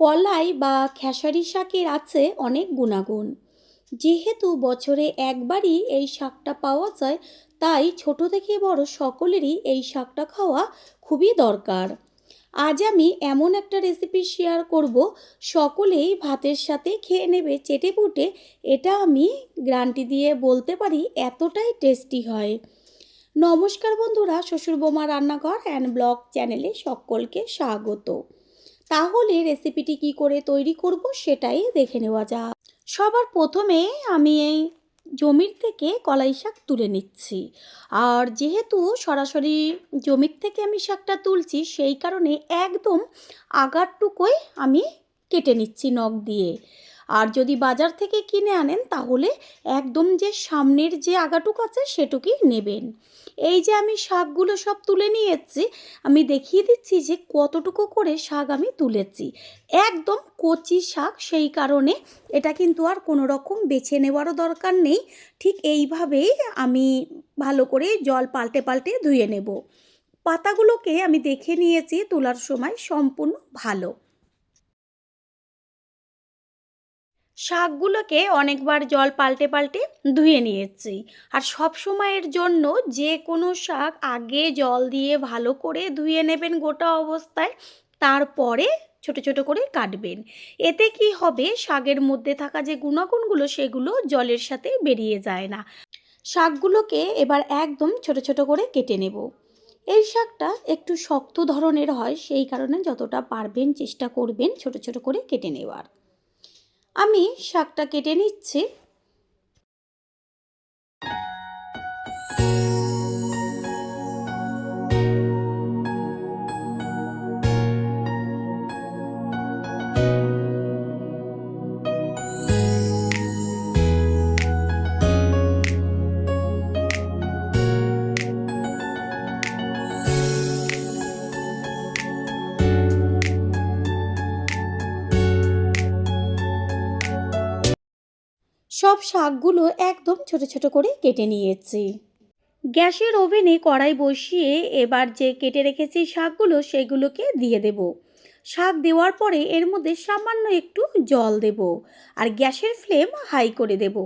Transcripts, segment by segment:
কলাই বা খেসারি শাকের আছে অনেক গুণাগুণ। যেহেতু বছরে একবারই এই শাকটা পাওয়া যায়, তাই ছোট থেকে বড় সকলেরই এই শাকটা খাওয়া খুবই দরকার। আজ আমি এমন একটা রেসিপি শেয়ার করব, সকলেই ভাতের সাথে খেয়ে নেবে চেটে পুটে, এটা আমি গ্রান্টি দিয়ে বলতে পারি এতটাই টেস্টি হয়। নমস্কার বন্ধুরা শ্বশুর বোমা রান্নাঘর অ্যান্ড ব্লগ চ্যানেলে সকলকে স্বাগত। তাহলে রেসিপিটি কি করে তৈরি করব সেটাই দেখে নেওয়া যাক। সবার প্রথমে আমি এই জমির থেকে কলাই শাক তুলে নিচ্ছি। আর যেহেতু সরাসরি জমির থেকে আমি শাকটা তুলছি, সেই কারণে একদম আগারটুকুই আমি কেটে নিচ্ছি নখ দিয়ে। আর যদি বাজার থেকে কিনে আনেন, তাহলে একদম যে সামনের যে আগাটুক আছে, সেটুকুই নেবেন। এই যে আমি শাকগুলো সব তুলে নিয়েছি, আমি দেখিয়ে দিচ্ছি যে কতটুকু করে শাক আমি তুলেছি। একদম কচি শাক, সেই কারণে এটা কিন্তু আর কোনো রকম বেছে নেওয়ারও দরকার নেই। ঠিক এইভাবেই আমি ভালো করে জল পাল্টে পাল্টে ধুয়ে নেব। পাতাগুলোকে আমি দেখে নিয়েছি তোলার সময় সম্পূর্ণ ভালো। শাকগুলোকে অনেকবার জল পাল্টে পাল্টে ধুয়ে নিয়েছি। আর সব সময়ের জন্য যে কোনো শাক আগে জল দিয়ে ভালো করে ধুয়ে নেবেন গোটা অবস্থায়, তারপরে ছোট ছোট করে কাটবেন। এতে কি হবে, শাকের মধ্যে থাকা যে গুণাগুণগুলো, সেগুলো জলের সাথে বেরিয়ে যায় না। শাকগুলোকে এবার একদম ছোট ছোট করে কেটে নেব। এই শাকটা একটু শক্ত ধরনের হয়, সেই কারণে যতটা পারবেন চেষ্টা করবেন ছোট ছোট করে কেটে নেওয়ার। আমি শাকটা কেটে নিচ্ছি। শাকগুলো একদম ছোট ছোট করে কেটে নিয়েছি। গ্যাসের ওভেনে কড়াই বসিয়ে এবার যে কেটে রেখেছি শাকগুলো সেগুলোকে দিয়ে দেব। শাক দেওয়ার পরে এর মধ্যে সামান্য একটু জল দেব আর গ্যাসের ফ্লেম হাই করে দেব।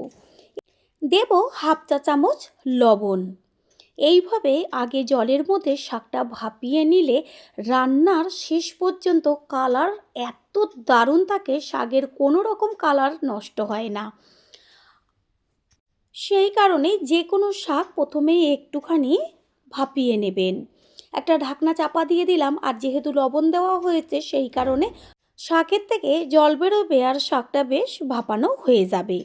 দেব হাফ চা চামচ লবণ। এইভাবে আগে জলের মধ্যে শাকটা ভাপিয়ে নিলে রান্নার শেষ পর্যন্ত কালার এত দারুণ থাকে, শাকের কোনো রকম কালার নষ্ট হয় না। সেই কারণে যে কোনো শাক প্রথমেই একটুখানি ভাপিয়ে নেবেন। একটা ঢাকনা চাপা দিয়ে দিলাম আর যেহেতু লবণ দেওয়া হয়েছে সেই কারণে শাকের থেকে জল বেরোবে আর শাকটা বেশ ভাপানো হয়ে যাবে।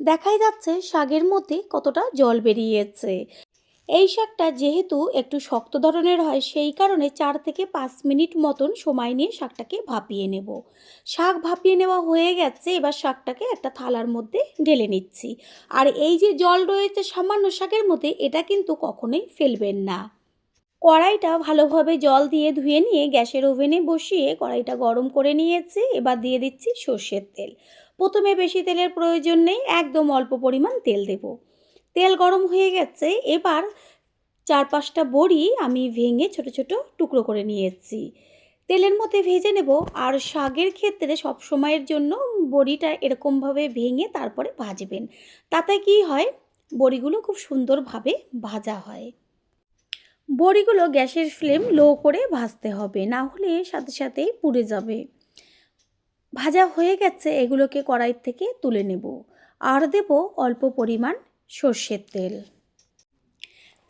দেখাই যাচ্ছে শাকের মধ্যে কতটা জল বেরিয়েছে। এই শাকটা যেহেতু একটু শক্ত ধরনের হয়, সেই কারণে চার থেকে পাঁচ মিনিট মতন সময় নিয়ে শাকটাকে ভাপিয়ে নেব। শাক ভাপিয়ে নেওয়া হয়ে গেছে, এবার শাকটাকে একটা থালার মধ্যে ঢেলে নিচ্ছি। আর এই যে জল রয়েছে সামান্য শাকের মধ্যে, এটা কিন্তু কখনোই ফেলবেন না। কড়াইটা ভালোভাবে জল দিয়ে ধুয়ে নিয়ে গ্যাসের ওভেনে বসিয়ে কড়াইটা গরম করে নিয়েছি, এবার দিয়ে দিচ্ছি সর্ষের তেল। প্রথমে বেশি তেলের প্রয়োজন নেই, একদম অল্প পরিমাণ তেল দেবো। তেল গরম হয়ে গেছে, এবার চার পাঁচটা বড়ি আমি ভেঙে ছোট ছোট টুকরো করে নিয়েছি। তেলের মধ্যে ভেজে নেব, আর শাকের ক্ষেত্রে সব সময়ের জন্য বড়িটা এরকমভাবে ভেঙে তারপরে ভাজবেন। তাতে কি হয়, বড়িগুলো খুব সুন্দরভাবে ভাজা হয়। বড়িগুলো গ্যাসের ফ্লেম লো করে ভাজতে হবে, না হলে সাথে সাথেই পুড়ে যাবে। ভাজা হয়ে গেছে, এগুলোকে কড়াই থেকে তুলে নেব। আর দেব অল্প পরিমাণ সর্ষের তেল।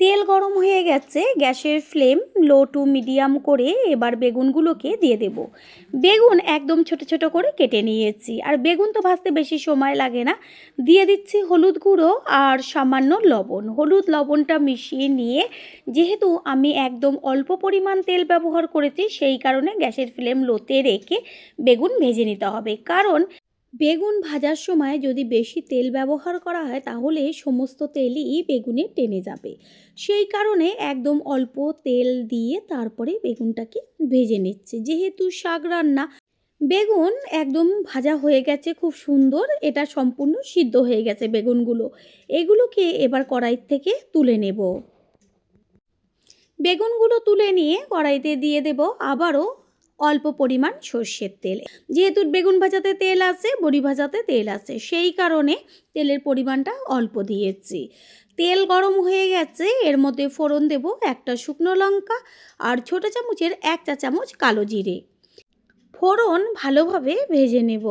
তেল গরম হয়ে গেছে, গ্যাসের ফ্লেম লো টু মিডিয়াম করে এবার বেগুনগুলোকে দিয়ে দেব। বেগুন একদম ছোট ছোট করে কেটে নিয়েছি, আর বেগুন তো ভাজতে বেশি সময় লাগে না। দিয়ে দিচ্ছি হলুদ গুঁড়ো আর সামান্য লবণ। হলুদ লবণটা মিশিয়ে নিয়ে, যেহেতু আমি একদম অল্প পরিমাণ তেল ব্যবহার করেছি, সেই কারণে গ্যাসের ফ্লেম লোতে রেখে বেগুন ভেজে নিতে হবে। কারণ বেগুন ভাজার সময় যদি বেশি তেল ব্যবহার করা হয়, তাহলে সমস্ত তেলই বেগুনে টেনে যাবে। সেই কারণে একদম অল্প তেল দিয়ে তারপরে বেগুনটাকে ভেজে নিচ্ছে। যেহেতু শাক রান্না, বেগুন একদম ভাজা হয়ে গেছে, খুব সুন্দর। এটা সম্পূর্ণ সিদ্ধ হয়ে গেছে বেগুনগুলো। এগুলোকে এবার কড়াই থেকে তুলে নেব। বেগুনগুলো তুলে নিয়ে কড়াইতে দিয়ে দেব আবারও অল্প পরিমাণ সর্ষের তেল। যেহেতু বেগুন ভাজাতে তেল আছে, বড়ি ভাজাতে তেল আছে, সেই কারণে তেলের পরিমাণটা অল্প দিয়েছি। তেল গরম হয়ে গেছে, এর মধ্যে ফোড়ন দেব একটা শুকনো লঙ্কা আর ছোটো চামচের এক চা চামচ কালো জিরে। ফোড়ন ভালোভাবে ভেজে নেব।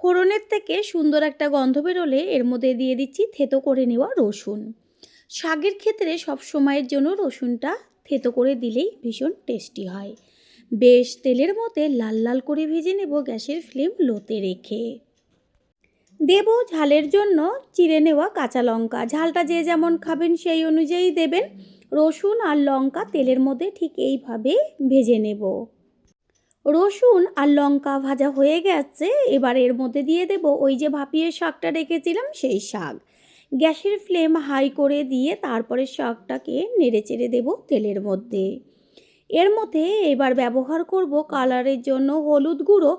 ফোড়নের থেকে সুন্দর একটা গন্ধ বেরোলে এর মধ্যে দিয়ে দিচ্ছি থেতো করে নেওয়া রসুন। শাকের ক্ষেত্রে সব সময়ের জন্য রসুনটা থেতো করে দিলেই ভীষণ টেস্টি হয়। বেশ তেলের মধ্যে লাল লাল করে ভেজে নেব গ্যাসের ফ্লেম লোতে রেখে। দেব ঝালের জন্য চিড়ে নেওয়া কাঁচা লঙ্কা। ঝালটা যে যেমন খাবেন সেই অনুযায়ী দেবেন। রসুন আর লঙ্কা তেলের মধ্যে ঠিক এইভাবে ভেজে নেব। রসুন আর লঙ্কা ভাজা হয়ে গেছে। এবার এর মধ্যে দিয়ে দেব ওই যে ভাপিয়ে শাকটা রেখেছিলাম সেই শাক। গ্যাসের ফ্লেম হাই করে দিয়ে তারপরে শাকটাকে নেড়ে চেড়ে দেবো তেলের মধ্যে। এর মধ্যে এবার ব্যবহার করব কালারের জন্য হলুদ গুঁড়ো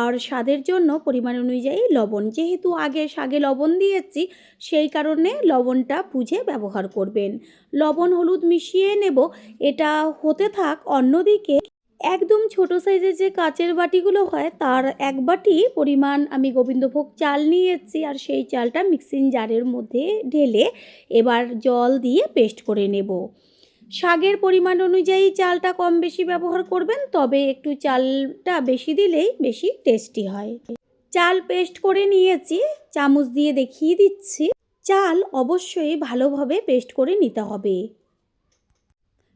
আর স্বাদের জন্য পরিমাণ অনুযায়ী লবণ। যেহেতু আগে শাকে লবণ দিয়েছি, সেই কারণে লবণটা বুঝে ব্যবহার করবেন। লবণ হলুদ মিশিয়ে নেব। এটা হতে থাক অন্যদিকে একদম ছোট সাইজের যে কাচের বাটিগুলো হয়, তার এক বাটি পরিমাণ আমি গোবিন্দভোগ চাল নিয়েছি আর সেই চালটা মিক্সিং জারের মধ্যে ঢেলে এবার জল দিয়ে পেস্ট করে নেব। শাকের পরিমাণ অনুযায়ী চালটা কম বেশি ব্যবহার করবেন, তবে একটু চালটা বেশি দিলেই বেশি টেস্টি হয়। চাল পেস্ট করে নিয়েছি, চামচ দিয়ে দেখিয়ে দিচ্ছি। চাল অবশ্যই ভালোভাবে পেস্ট করে নিতে হবে।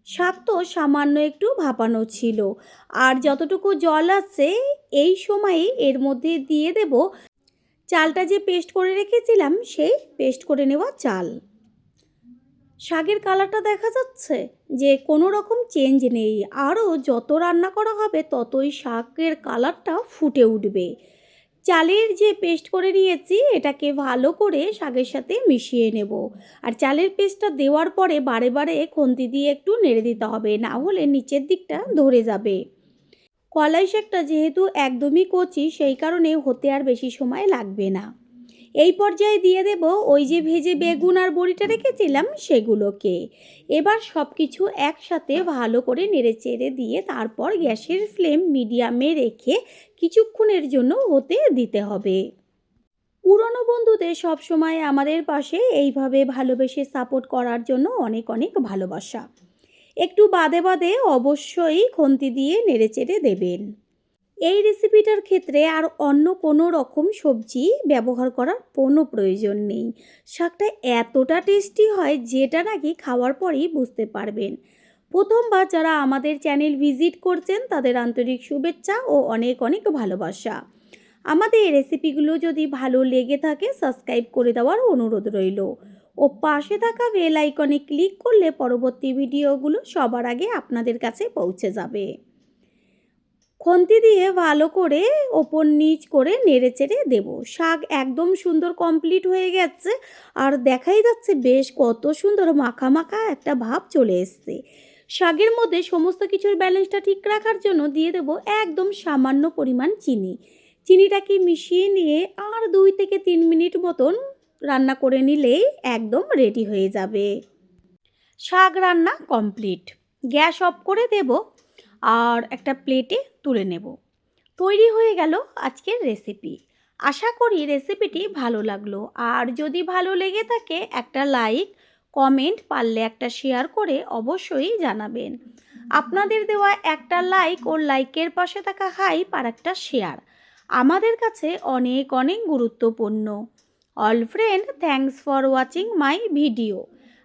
শাক তো সামান্য একটু ভাপানো ছিল, আর যতটুকু জল আছে এই সময়ে এর মধ্যে দিয়ে দেব। চালটা যে পেস্ট করে রেখেছিলাম, সেই পেস্ট করে নেওয়া চাল। শাকের কালারটা দেখা যাচ্ছে যে কোনো রকম চেঞ্জ নেই। আরও যত রান্না করা হবে ততই শাকের কালারটা ফুটে উঠবে। চালের যে পেস্ট করে নিয়েছি, এটাকে ভালো করে শাকের সাথে মিশিয়ে নেব। আর চালের পেস্টটা দেওয়ার পরে বারে বারে খন্তি দিয়ে একটু নেড়ে দিতে হবে, না হলে নিচের দিকটা ধরে যাবে। কলাই শাকটা যেহেতু একদমই কচি, সেই কারণে হতে আর বেশি সময় লাগবে না। এই পর্যায়ে দিয়ে দেব ওই যে ভেজে বেগুন আর বড়িটা রেখেছিলাম সেগুলোকে। এবার সব কিছু একসাথে ভালো করে নেড়ে চেড়ে দিয়ে তারপর গ্যাসের ফ্লেম মিডিয়ামে রেখে কিছুক্ষণের জন্য হতে দিতে হবে। পুরনো বন্ধুদের সবসময় আমাদের পাশে এইভাবে ভালোবেসে সাপোর্ট করার জন্য অনেক অনেক ভালোবাসা। একটু বাদে বাদে অবশ্যই খন্তি দিয়ে নেড়েচেড়ে দেবেন। এই রেসিপিটার ক্ষেত্রে আর অন্য কোনো রকম সবজি ব্যবহার করার কোনো প্রয়োজন নেই। শাকটা এতটা টেস্টি হয় যেটা নাকি খাওয়ার পরেই বুঝতে পারবেন। প্রথমবার যারা আমাদের চ্যানেল ভিজিট করছেন, তাদের আন্তরিক শুভেচ্ছা ও অনেক অনেক ভালোবাসা। আমাদের এই রেসিপিগুলো যদি ভালো লেগে থাকে সাবস্ক্রাইব করে দেওয়ার অনুরোধ রইল। ও পাশে থাকা বেল আইকনে ক্লিক করলে পরবর্তী ভিডিওগুলো সবার আগে আপনাদের কাছে পৌঁছে যাবে। খন্তি দিয়ে ভালো করে ওপর নিচ করে নেড়ে চেড়ে দেবো। শাক একদম সুন্দর কমপ্লিট হয়ে গেছে আর দেখাই যাচ্ছে বেশ কত সুন্দর মাখা মাখা একটা ভাব চলে এসছে। শাকের মধ্যে সমস্ত কিছুর ব্যালেন্সটা ঠিক রাখার জন্য দিয়ে দেবো একদম সামান্য পরিমাণ চিনি। চিনিটাকে মিশিয়ে নিয়ে আর দুই থেকে তিন মিনিট মতন রান্না করে নিলেই একদম রেডি হয়ে যাবে। শাক রান্না কমপ্লিট গ্যাস অফ করে দেব আর একটা প্লেটে তুলে নেব। তৈরি হয়ে গেল আজকের রেসিপি আশা করি রেসিপিটি ভালো লাগল। আর যদি ভালো লেগে থাকে, একটা লাইক কমেন্ট পারলে একটা শেয়ার করে অবশ্যই জানাবেন। আপনাদের দেওয়া একটা লাইক ও লাইকের পাশে থাকা হাইপ আর একটা শেয়ার আমাদের কাছে অনেক অনেক গুরুত্বপূর্ণ। All friend thanks for watching my video